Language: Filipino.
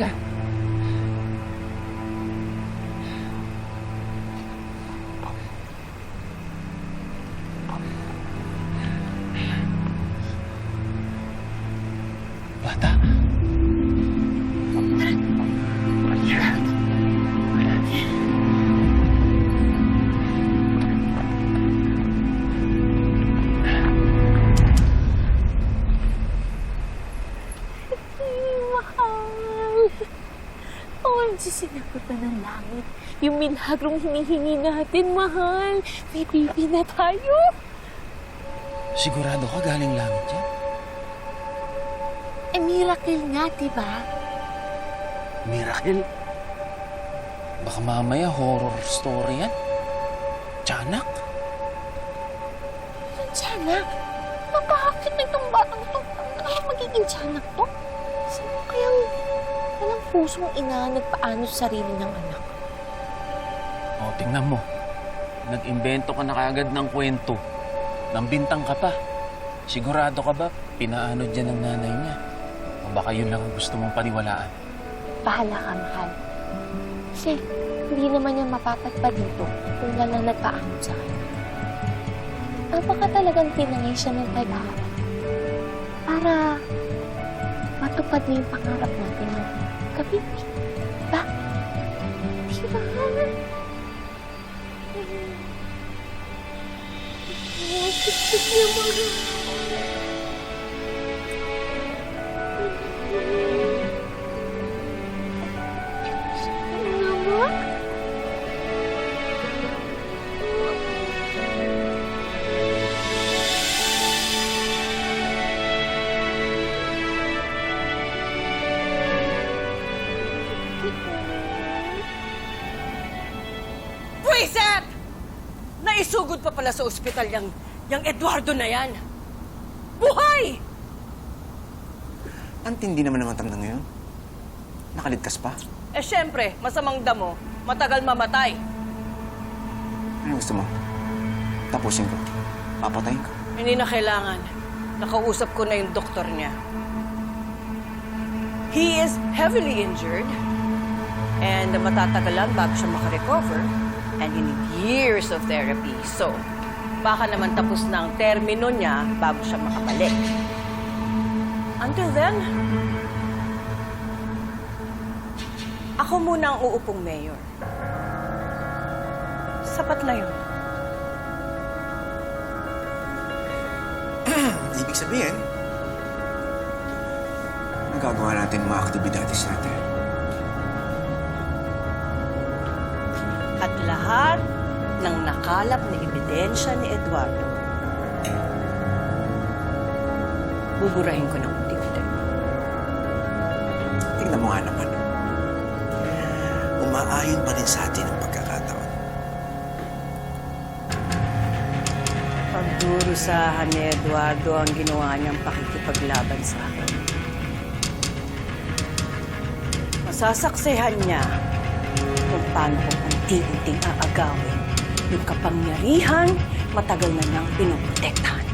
Okay. Sinagot na ng langit. Yung milagrong hinihingi natin, mahal. May baby na tayo. Sigurado ka galing langit yan? Eh, miracle nga, diba? Miracle. Baka mamaya horror story yan. Tiyanak. Tiyanak? Na itong batang to. Ano magiging tiyanak to? Sino kayang walang pusong ina nagpaano sa sarili ng anak? O, tingnan mo. Nag-imbento ka na kaagad ng kwento. Nang bintang ka pa. Sigurado ka ba, pinaano dyan ng nanay niya? O baka yun lang ang gusto mong paniwalaan? Bahala ka, mahal. Kasi hindi naman niya mapapatpa dito kung walang nagpaano sa kanya. Ah, baka talagang tinangay siya ng taybaran para matupad niya yung pangarap natin na kabibi. Diba? Diba? Oh, kikit niya mga. Naisugod pa pala sa ospital yung, yung Eduardo na yan. Buhay! Ang tindi naman ng matanda ngayon. Nakaligtas pa. Eh syempre, masamang damo, matagal mamatay. Ano gusto mo? Tapusin ko. Papatayin ko. Hindi na kailangan. Nakausap ko na yung doktor niya. He is heavily injured and matatagalan bago siya makarecover and he need years of therapy. So, baka naman tapos na ang termino niya bago siya makabalik. Until then, ako muna ang uupong mayor. Sapat na yun. Ibig sabihin, nagagawa natin mga aktibidades natin. Lahat ng nakalap na ebidensya ni Eduardo, buburahin ko ng unti-unti. Tingnan mo nga naman. Umaayon pa rin sa atin ang pagkakataon. Pagdurusahan ni Eduardo ang ginawa niyang pakikipaglaban sa akin. Masasaksihan niya kung paano ko unti-unting aagawin yung kapangyarihan matagal na niyang pinoprotektahan.